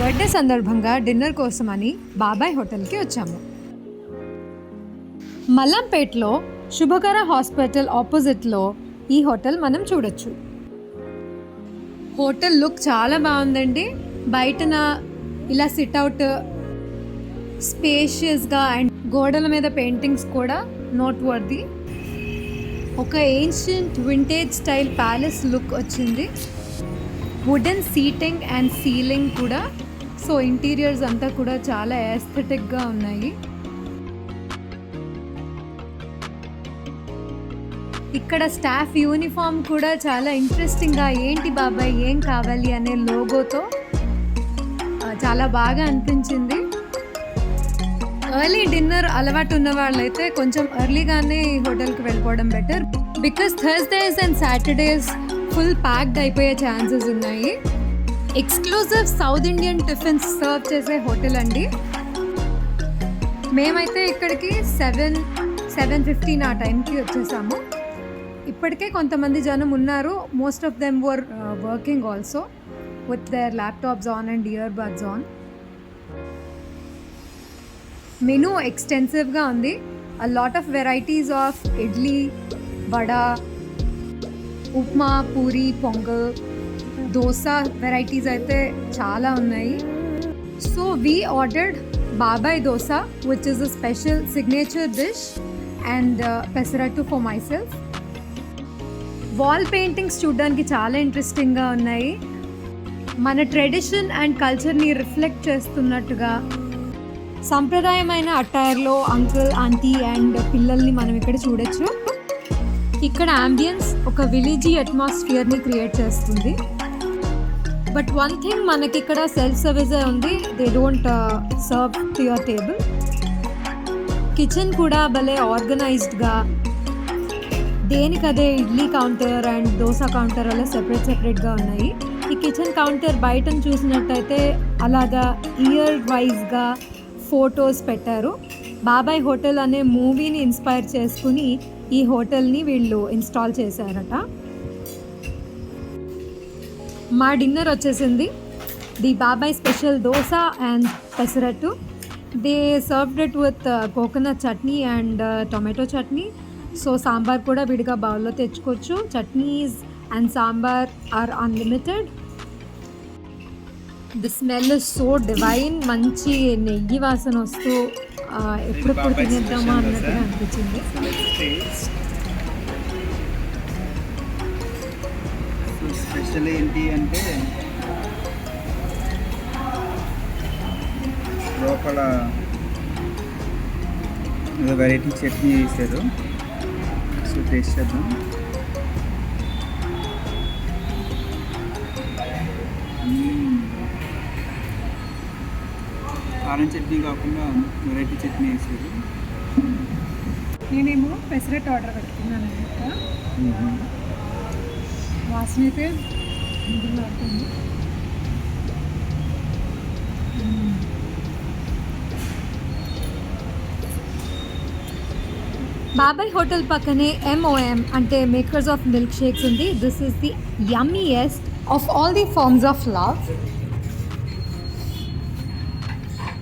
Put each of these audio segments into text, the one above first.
Birthday సందర్భంగా dinner కోసమని బాబాయ్ హోటల్కి వచ్చాము. మల్లంపేట్లో శుభకర హాస్పిటల్ ఆపోజిట్లో ఈ హోటల్ మనం చూడొచ్చు. హోటల్ లుక్ చాలా బాగుందండి. బయటన ఇలా సిట్అవుట్ స్పేషియస్గా అండ్ గోడల మీద పెయింటింగ్స్ కూడా నోట్ వర్ది ఒక ancient vintage style palace look వచ్చింది. వుడెన్ సీటింగ్ అండ్ సీలింగ్ కూడా సో ఇంటీరియర్స్ అంతా కూడా చాలా ఎస్థెటిక్గా ఉన్నాయి. ఇక్కడ స్టాఫ్ యూనిఫామ్ కూడా చాలా ఇంట్రెస్టింగ్గా ఏంటి బాబాయ్ ఏం కావాలి అనే లోగోతో చాలా బాగా అనిపించింది. ఎర్లీ డిన్నర్ అలవాటు ఉన్న వాళ్ళైతే కొంచెం ఎర్లీగానే హోటల్కి వెళ్ళిపోవడం better because Thursdays and Saturdays full packed అయిపోయే ఛాన్సెస్ ఉన్నాయి. Exclusive South Indian tiffins serve చేసే హోటల్ అండి. మేమైతే ఇక్కడికి సెవెన్ సెవెన్ ఫిఫ్టీన్ ఆ టైంకి వచ్చేసాము. ఇప్పటికే కొంతమంది జనం ఉన్నారు. Most of them were working also with their laptops on and earbuds on. Menu ఎక్స్టెన్సివ్గా ఉంది. A lot of varieties of idli vada upma puri pongal. Dosa varieties అయితే చాలా ఉన్నాయి. So we ordered Babai dosa which is a special signature dish and pesarattu for myself wall paintings చూడడానికి చాలా ఇంట్రెస్టింగ్గా ఉన్నాయి. మన tradition and కల్చర్ని reflect చేస్తున్నట్టుగా సంప్రదాయమైన అటైర్లో అంకుల్ ఆంటీ అండ్ పిల్లల్ని మనం ఇక్కడ చూడొచ్చు. ఇక్కడ అంబియన్స్ ఒక విలేజీ అట్మాస్ఫియర్ని క్రియేట్ చేస్తుంది. బట్ వన్ థింగ్ మనకి ఇక్కడ సెల్ఫ్ సర్వీసే ఉంది. They don't serve to your table kitchen కూడా భలే ఆర్గనైజ్డ్గా దేనికదే idli counter and dosa counter అలా సెపరేట్ సెపరేట్గా ఉన్నాయి. ఈ కిచెన్ కౌంటర్ బయటను చూసినట్టయితే అలాగా ఇయర్ వైజ్గా ఫొటోస్ పెట్టారు. బాబాయ్ హోటల్ అనే మూవీని ఇన్స్పైర్ చేసుకుని ఈ హోటల్ని వీళ్ళు ఇన్స్టాల్ చేశారట. మా డిన్నర్ వచ్చేసింది. The Babai special dosa and pesarattu. They served it with coconut chutney and tomato chutney. So sambar కూడా విడిగా బౌల్లో తెచ్చుకోవచ్చు. Chutneys and sambar are unlimited. The smell so divine. మంచి నెయ్యి వాసన వస్తూ ఆ, ఎప్పుడెప్పుడు తినేద్దామా అన్నట్టుగా అనిపించింది. స్పెషల్ ఏంటి అంటే లోపల ఏదో వెరైటీ చట్నీ వేసారు సో టేస్ట్ చేద్దాం. కారం చట్నీ కాకుండా వెరైటీ చట్నీ వేసారు నేనేమో పెసరట్టు ఆర్డర్ పెట్టుకున్నాను అనమాట వాసన అయితే బాబాయ్ హోటల్ పక్కనే ఎంఓఎం అంటే మేకర్స్ ఆఫ్ మిల్క్ షేక్స్ ఉంది. This is the yummiest of all the forms of love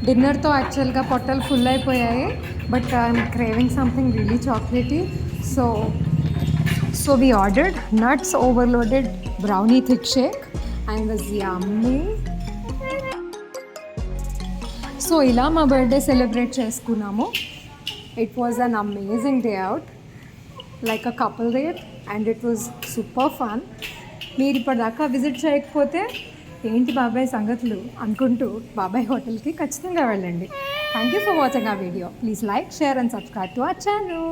డిన్నర్తో యాక్చువల్గా పొట్టలు ఫుల్ అయిపోయాయి. But I'm craving something really chocolatey so so we ordered nuts overloaded brownie thick shake and was yummy so ఇలా మా birthday celebrate చేసుకున్నాము. It was an amazing day out like a couple day and it was super fun మీరు ఇప్పటిదాకా visit చేయకపోతే ఏంటి బాబాయ్ సంగతులు అనుకుంటూ బాబాయ్ హోటల్కి ఖచ్చితంగా వెళ్ళండి. థ్యాంక్ యూ ఫర్ వాచింగ్ ఆ video please like share and subscribe to our channel